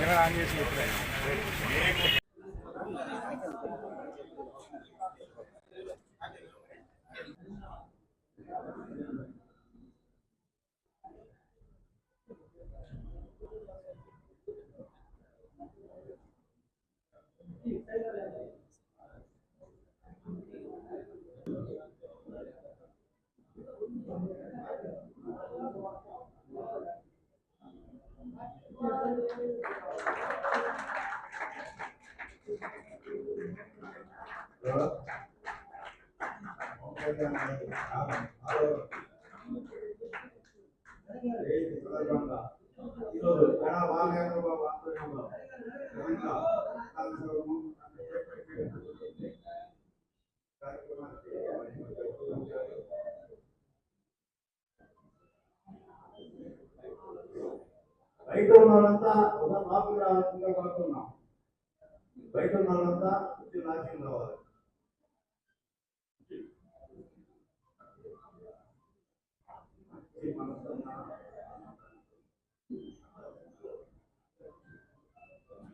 ఈరోజు జనా బాలనేంద్ర బయట ఉన్న వాళ్ళంతా ఒక మాపు రావాల్సిందిగా కోరుతున్నాం బయట ఉన్న వాళ్ళంతా ఉద్యోగ నాశనం కావాలి.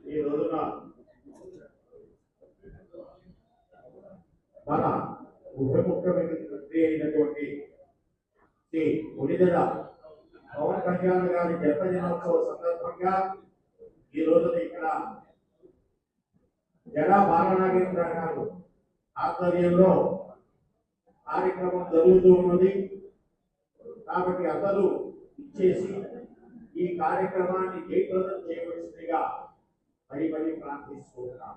ఈ రోజున మన ఉప ముఖ్యమంత్రి అయినటువంటి శ్రీ ఉడిదల పవన్ కళ్యాణ్ గారి జన్మదినోత్సవ సందర్భంగా ఈ రోజున ఇక్కడ జడా బాలనాగేంద్ర గారు ఆధ్వర్యంలో కార్యక్రమం జరుగుతూ ఉన్నది కాబట్టి అందరూ ఇచ్చేసి ఈ కార్యక్రమాన్ని జయప్రదం చేయవలసిందిగా మరి మరి ప్రార్థిస్తున్నాం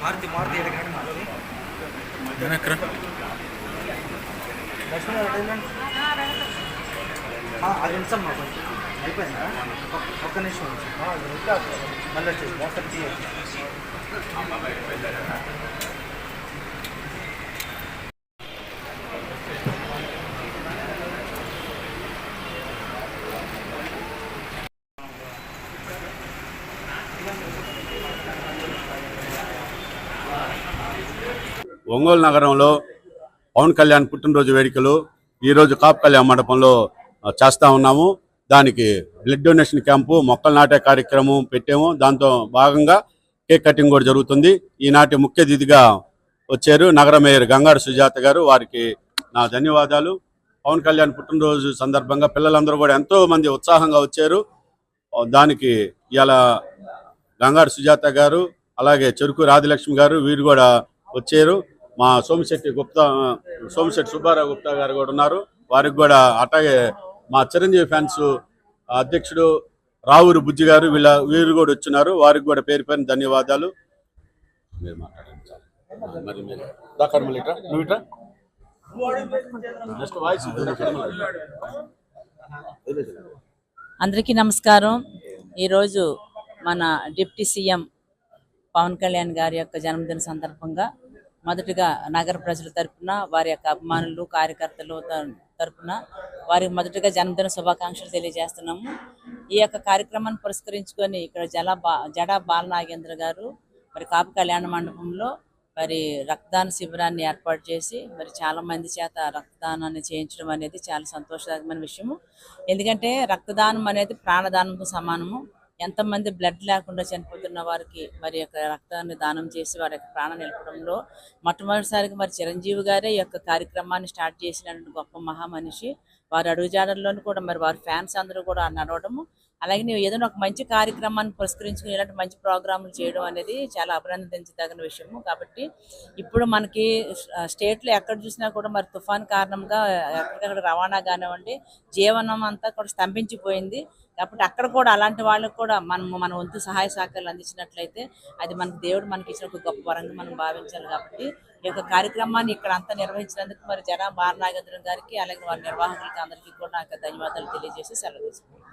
మారుతి మారుతి ఎడగండి మారుతి గారు అటెండెంట్ అది ఉంచమ్మా కొంచెం? అయిపోయిందా? ఒక్క- నిమిషం మళ్ళీ వచ్చేసి తీయచ్చు ఒంగోలు నగరంలో పవన్ కళ్యాణ్ పుట్టినరోజు వేడుకలు ఈరోజు కాపు కళ్యాణ్ మండపంలో చేస్తా ఉన్నాము. దానికి బ్లడ్ డొనేషన్ క్యాంపు మొక్కలు నాటే కార్యక్రమం పెట్టాము. దాంతో భాగంగా కేక్ కటింగ్ కూడా జరుగుతుంది. ఈనాటి ముఖ్య అతిథిగా వచ్చారు నగర మేయర్ గంగారు సుజాత గారు. వారికి నా ధన్యవాదాలు. పవన్ కళ్యాణ్ పుట్టినరోజు సందర్భంగా పిల్లలందరూ కూడా ఎంతో మంది ఉత్సాహంగా వచ్చారు. దానికి ఇలా గంగారు సుజాత గారు అలాగే చెరుకు రాజలక్ష్మి గారు వీరు కూడా వచ్చారు. మా సోమశెట్టి గుప్తా సోమశెట్టి సుబ్బారావు గుప్తా గారు కూడా ఉన్నారు. వారికి కూడా అట్లాగే మా చిరంజీవి ఫ్యాన్స్ అధ్యక్షుడు రావూరు బుజ్జి గారు వీళ్ళ వీరు కూడా వచ్చినారు. వారికి కూడా పేరు పేరు ధన్యవాదాలు. మీరు అందరికీ నమస్కారం. ఈరోజు మన డిప్యూటీ సీఎం పవన్ కళ్యాణ్ గారి యొక్క జన్మదిన సందర్భంగా మొదటిగా నగర ప్రజల తరపున వారి యొక్క అభిమానులు కార్యకర్తలు తరపున వారికి మొదటగా జన్మదిన శుభాకాంక్షలు తెలియజేస్తున్నాము. ఈ యొక్క కార్యక్రమాన్ని పురస్కరించుకొని ఇక్కడ జల బా జడా బాలనాగేంద్ర గారు మరి కాపు కళ్యాణ మండపంలో మరి రక్తదాన శిబిరాన్ని ఏర్పాటు చేసి మరి చాలా మంది చేత రక్తదానాన్ని చేయించడం అనేది చాలా సంతోషదాయకమైన విషయము. ఎందుకంటే రక్తదానం అనేది ప్రాణదానంతో సమానము. ఎంతమంది బ్లడ్ లేకుండా చనిపోతున్న వారికి మరి యొక్క రక్తాన్ని దానం చేసి వారి యొక్క ప్రాణం నిలపడంలో మొట్టమొదటిసారిగా మరి చిరంజీవి గారే ఈ యొక్క కార్యక్రమాన్ని స్టార్ట్ చేసినటువంటి గొప్ప మహామనిషి వారి అడుగుజాడల్లోనూ కూడా మరి వారి ఫ్యాన్స్ అందరూ కూడా నడవడము అలాగే నువ్వు ఏదైనా ఒక మంచి కార్యక్రమాన్ని పురస్కరించుకుని ఇలాంటి మంచి ప్రోగ్రాములు చేయడం అనేది చాలా అభినందించదగిన విషయము. కాబట్టి ఇప్పుడు మనకి స్టేట్లో ఎక్కడ చూసినా కూడా మరి తుఫాన్ కారణంగా ఎక్కడికక్కడ రవాణా కానివ్వండి జీవనం అంతా కూడా స్తంభించిపోయింది. కాబట్టి అక్కడ కూడా అలాంటి వాళ్ళకు కూడా మనం మన వంతు సహాయ సహకారాలు అందించినట్లయితే అది మనకు దేవుడు మనకి ఇచ్చిన ఒక గొప్ప వరంగా మనం భావించాలి. కాబట్టి ఈ యొక్క కార్యక్రమాన్ని ఇక్కడ అంతా నిర్వహించినందుకు మరి జన బాలనాగేంద్రం గారికి అలాగే వారి నిర్వాహకులకి అందరికీ కూడా నాకు ధన్యవాదాలు తెలియజేసి సెలవు తీసుకుంటాను